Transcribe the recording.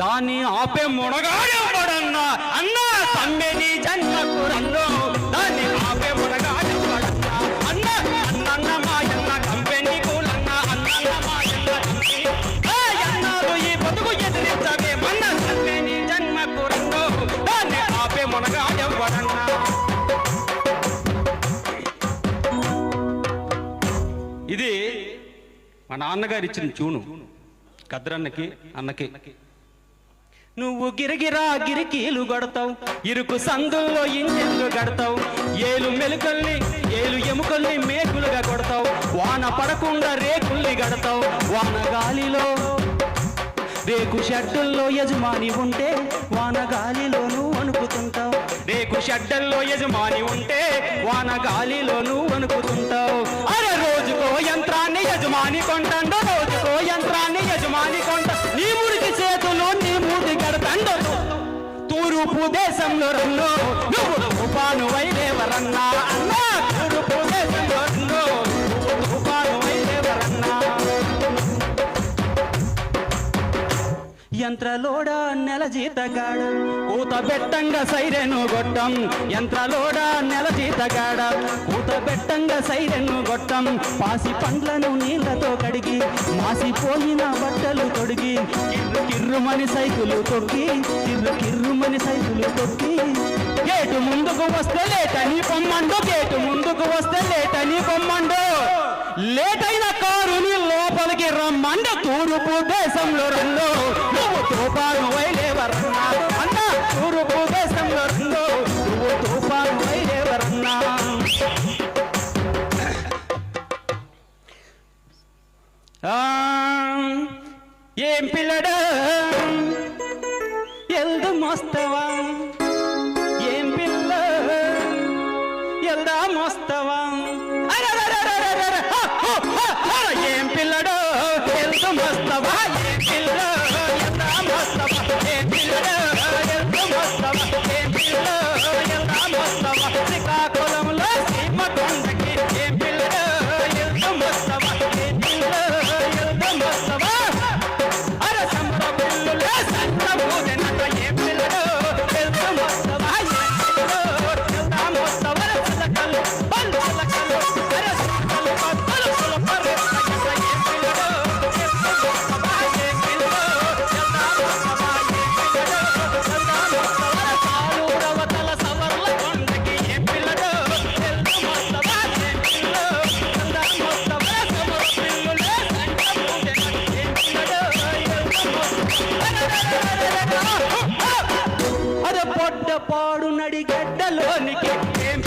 దాన్ని ఆపే మునగాడెవ్వడన్నా అన్నా తమ్మెని జన్మకు రన్నో దాన్ని ఆపే మునగాడెవ్వడన్నా అన్న అన్నన్న మాయన్న కంపెనీ కూలన్న అన్నన్న మాయన్న కంపెనీ ఈ బతుకు ఎదిరించవే మన్న తమ్మెని జన్మకు రన్నో దాన్ని ఆపే మునగాడెవ్వడన్నా ఇది మా నాన్నగారు ఇచ్చిన చూను. కద్రన్నకి అన్నకి. నువ్వు గిరిగిరా గిరికీలు గడతావు. ఇరుకు సందుల్లో ఇంజన్లు గడతావు? ఏలు మెలుకల్ని ఏలు ఎముకల్ని మేకులుగా కొడతావు. వాన పడకుండా రేకుల్ని గడతావు. వాన గాలిలో రేకు షెడ్డుల్లో యజమాని ఉంటే వాన గాలిలోనూ అనుకుతుంటావు రేకు షడ్డల్లో యజమాని ఉంటే వాన గాలిలోనూ అనుకుతుంటావు అరే రోజుకో యంత్రాన్ని యజమాని కొంటాడు రోజుకో యంత్రాన్ని యజమాని కొంట నీవు తూర్పు దేశంలో రన్ను నువ్వు తుఫాను వైదేవరన్నా అన్నా తూర్పు దేశంలో రన్ను తుఫాను వైదేవరన్నా యంత్రలోడ నెల జీతగాడ. కూత బెట్టంగా సైరెను గొట్టం. యంత్రలోడ నెల జీతగాడ. కూత బెట్టంగా సైరెను గొట్టం. పాసి పండ్లను నీళ్ళతో కడిగి మాసిపోయిన బట్టలు తొడిగి కిర్రుమని సైకులు తొక్కి కిర్రు కిర్రుమని సైకులు కొట్టి గేటు ముందుకు వస్తే లేటని పొమ్మండు గేటు ముందుకు వస్తే లేటని పొమ్మండు. లేటైన కారుని లోపలికి రమ్మండు తూర్పు దేశంలో రండు. నువ్వు తుఫాను వైలేవరన్నా అన్న తూర్పు దేశంలో రండు. నువ్వు తూపాను వైలేవరన్నా ఆ, ఏం పిల్లడా? ಎಲ್ದ ಮೋಸ್ತವ ಏನ್ ಬಿಲ್ಲ ಎಲ್ದ ಮೋಸ್ತವ ಏನ್ ಪಿಲ್ಲಡೋ ಎಲ್ದು ಮೋಸ್ತವ ಏನ್ గడ్డలోనికి ఏం